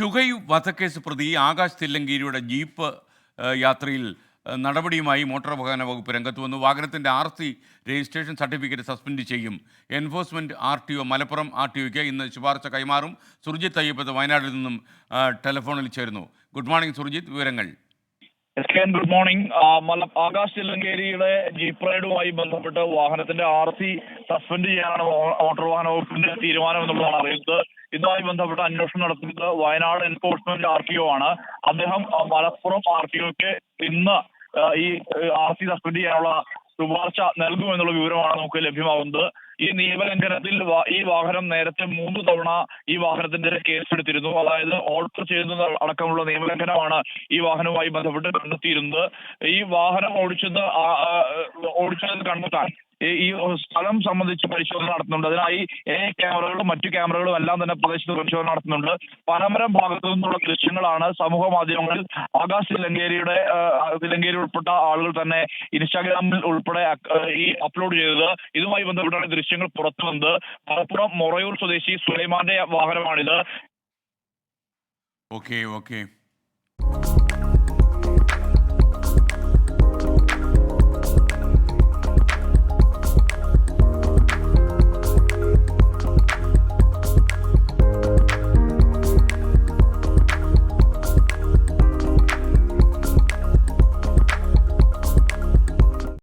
ഷുഹൈ വധക്കേസ് പ്രതി ആകാശ് തില്ലങ്കീരിയുടെ ജീപ്പ് യാത്രയിൽ നടപടിയുമായി മോട്ടോർ വാഹന വകുപ്പ് രംഗത്ത് വന്നു. വാഹനത്തിന്റെ R C registration certificate suspend ചെയ്യും. Enforcement R T O Malappuram R T ഒക്ക് ഇന്ന് ശുപാർശ കൈമാറും. സുർജിത്ത് അയ്യപ്പത്ത് വയനാട്ടിൽ നിന്നും ടെലിഫോണിൽ ചേരുന്നു. ഗുഡ് മോർണിംഗ് സുർജിത്ത് വിവരങ്ങൾ. S K good morning Akash ചില്ലങ്കേരിയുടെ jeep റൈഡുമായി ബന്ധപ്പെട്ട് വാഹനത്തിന്റെ ആർ സി സസ്പെൻഡ് ചെയ്യാനാണ് മോട്ടോർ വാഹന വകുപ്പിന്റെ തീരുമാനം എന്നുള്ളതാണ് അറിയുന്നത്. ഇതുമായി ബന്ധപ്പെട്ട് അന്വേഷണം നടത്തുന്നത് Wayanad enforcement R T O ആണ്. അദ്ദേഹം മലപ്പുറം ആർ ടി ഒക്ക് ഇന്ന് ഈ ആർ സി സസ്പെൻഡ് ചെയ്യാനുള്ള ശുപാർശ നൽകുമെന്നുള്ള വിവരമാണ് നമുക്ക് ലഭ്യമാകുന്നത്. ഈ നിയമലംഘനത്തിൽ ഈ വാഹനം നേരത്തെ മൂന്ന് തവണ ഈ വാഹനത്തിന്റെ കേസെടുത്തിരുന്നു അതായത് ഓൾട്ടർ ചെയ്യുന്നത് അടക്കമുള്ള നിയമലംഘനമാണ് ഈ വാഹനവുമായി ബന്ധപ്പെട്ട് കണ്ടെത്തിയിരുന്നത്. ഈ വാഹനം ഓടിച്ചത് ഓടിച്ചത് കണ്ടെത്താൻ ഈ- സ്ഥലം സംബന്ധിച്ച് പരിശോധന നടത്തുന്നുണ്ട്. അതിനായി എ ക്യാമറകളും മറ്റു ക്യാമറകളും എല്ലാം തന്നെ പ്രദേശത്ത് പരിശോധന നടത്തുന്നുണ്ട്. പനമരം ഭാഗത്തു നിന്നുള്ള ദൃശ്യങ്ങളാണ് സമൂഹ മാധ്യമങ്ങളിൽ ആകാശ് ലങ്കേരിയുടെ ലങ്കേരി ഉൾപ്പെട്ട ആളുകൾ തന്നെ ഇൻസ്റ്റാഗ്രാമിൽ ഉൾപ്പെടെ ഈ അപ്ലോഡ് ചെയ്തത്. ഇതുമായി ബന്ധപ്പെട്ടാണ് ദൃശ്യങ്ങൾ പുറത്തു വന്നത്. മലപ്പുറം മൊറയൂർ സ്വദേശി സുലൈമാന്റെ വാഹനമാണിത്. Okay okay